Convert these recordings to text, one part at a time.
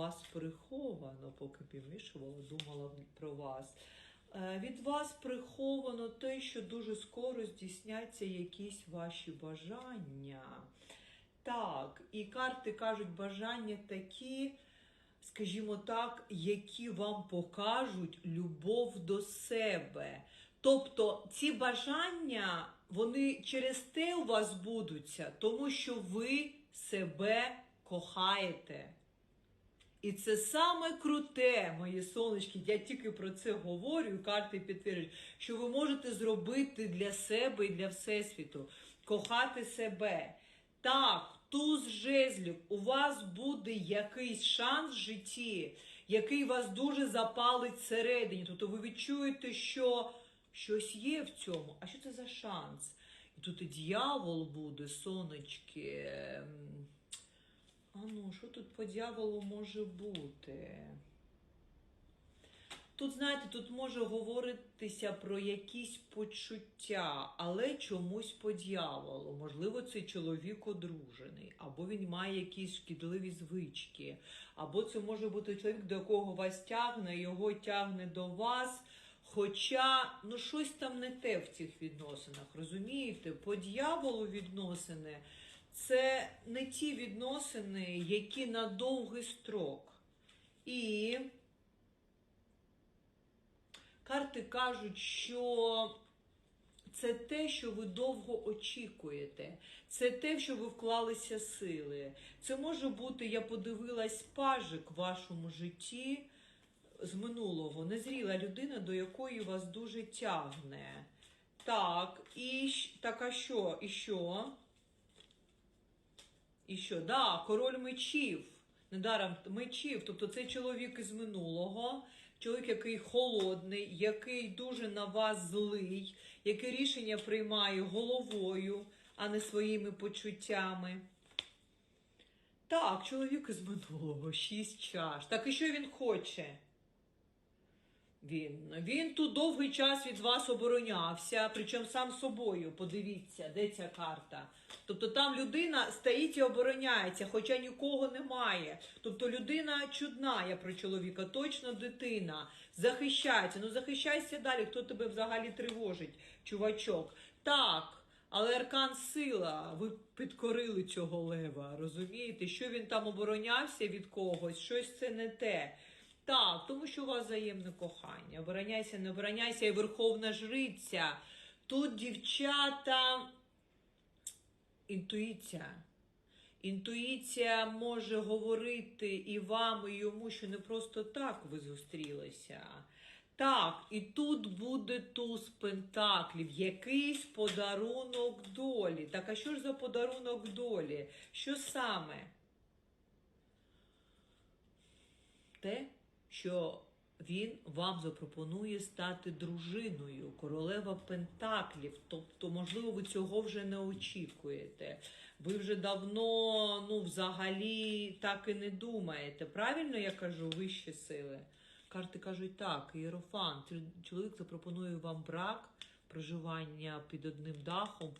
вас приховано, поки півмішувала, думала про вас. Е, Від вас приховано те, що дуже скоро здійсняться якісь ваші бажання. Так, і карти кажуть, бажання такі, скажімо так, які вам покажуть любов до себе. Тобто ці бажання, вони через те у вас будуться, тому що ви себе кохаєте. І це саме круте, мої сонечки, я тільки про це говорю, карти підтверджують, що ви можете зробити для себе і для Всесвіту, кохати себе. Так, туз жезлів, у вас буде якийсь шанс в житті, який вас дуже запалить всередині. Тобто ви відчуєте, що щось є в цьому. А що це за шанс? І тут і дьявол буде, сонечки. Що тут по дьяволу може бути? Тут, знаєте, тут може говоритися про якісь почуття, але чомусь по дьяволу. Можливо, цей чоловік одружений, або він має якісь шкідливі звички, або це може бути чоловік, до якого вас тягне, його тягне до вас. Хоча ну щось там не те в цих відносинах, розумієте? По дьяволу відносини це не ті відносини, які на довгий строк. І карти кажуть, що це те, що ви довго очікуєте, це те, що ви вклалися сили. Це може бути, я подивилась, пажик в вашому житті з минулого, незріла людина, до якої вас дуже тягне. Так, і так, а що? І що? І що? Да, король мечів. Недаром мечів. Тобто це чоловік із минулого, чоловік, який холодний, який дуже на вас злий, який рішення приймає головою, а не своїми почуттями. Так, чоловік із минулого, шість чаш. Так і що він хоче? Він, він тут довгий час від вас оборонявся, причому сам собою. Подивіться, де ця карта. Тобто там людина стоїть і обороняється, хоча нікого немає. Тобто людина чудна, я про чоловіка, точно дитина. Захищається. Ну захищайся далі, хто тебе взагалі тривожить, чувачок. Так. Але аркан сила, ви підкорили цього лева, розумієте? Що він там оборонявся від когось, щось це не те. Так, тому що у вас взаємне кохання. Обороняйся, не обороняйся, і верховна жриця. Тут дівчата інтуїція. Інтуїція може говорити і вам, і йому, що не просто так ви зустрілися. Так, і тут буде туз пентаклів, якийсь подарунок долі. Так, а що ж за подарунок долі? Що саме? те, що він вам запропонує стати дружиною, королева Пентаклів. Тобто, можливо, ви цього вже не очікуєте. Ви вже давно, ну, взагалі, так і не думаєте. Правильно я кажу, вищі сили? Карти кажуть так, Єрофант, чоловік запропонує вам брак. Проживання під одним дахом,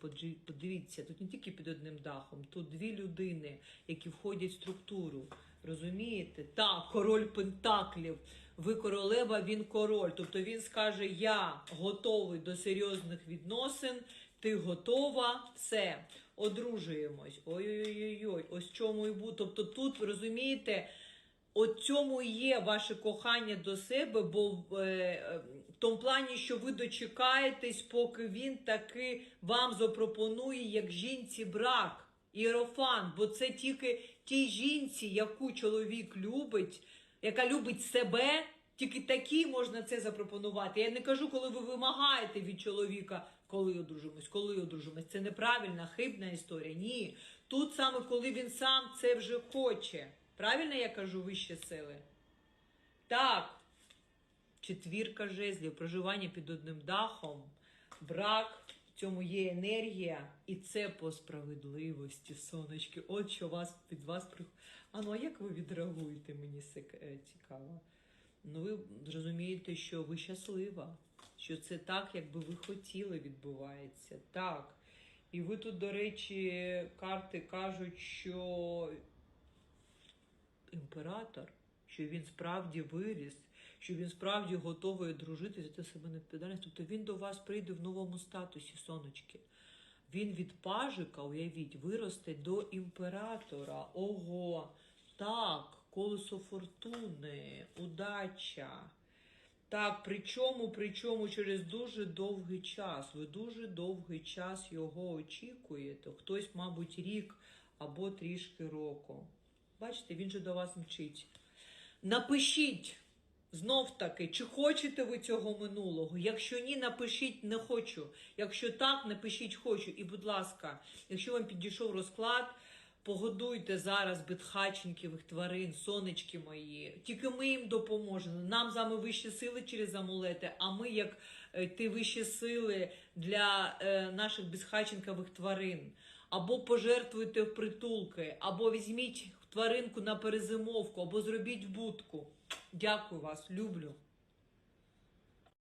подивіться, тут не тільки під одним дахом, тут дві людини, які входять в структуру. Розумієте? Так, король Пентаклів. Ви королева, він король. Тобто він скаже: Я готовий до серйозних відносин, ти готова, все, одружуємось. Ой-ой-ой, ось чому і буде. Тобто тут, розумієте, От цьому і є ваше кохання до себе, бо е, в тому плані, що ви дочекаєтесь, поки він таки вам запропонує як жінці брак. Іерофан, бо це тільки тій жінці, яку чоловік любить, яка любить себе, тільки такій можна це запропонувати. Я не кажу, коли ви вимагаєте від чоловіка, коли одружимось, коли одружимось. Це неправильна, хибна історія. Ні. Тут саме коли він сам це вже хоче. Правильно я кажу вище сили? Так. Четвірка жезлів, проживання під одним дахом, брак, цьому є енергія, і це по справедливості, сонечки. От що вас під вас приходить. А ну а як ви відреагуєте, мені е, цікаво. Ну, ви розумієте, що ви щаслива, що це так, як би ви хотіли, відбувається. Так. І ви тут, до речі, карти кажуть, що імператор що він справді виріс, що він справді готовий дружити, взяти себе на відповідальність. Тобто він до вас прийде в новому статусі, сонечки. Він від пажика, уявіть, виросте до імператора. Ого! Так, колесо фортуни, удача. Так, причому, причому через дуже довгий час. Ви дуже довгий час його очікуєте. Хтось, мабуть, рік або трішки року. Бачите, він же до вас мчить. Напишіть знов таки, чи хочете ви цього минулого. Якщо ні, напишіть не хочу. Якщо так, напишіть хочу. І, будь ласка, якщо вам підійшов розклад, погодуйте зараз безхатченьківих тварин, сонечки мої. Тільки ми їм допоможемо. Нам з вами вищі сили через амулети, а ми, як е, ті вищі сили для е, наших безхатченкових тварин. Або пожертвуйте в притулки, або візьміть тваринку на перезимовку, або зробіть будку. Дякую вас, люблю.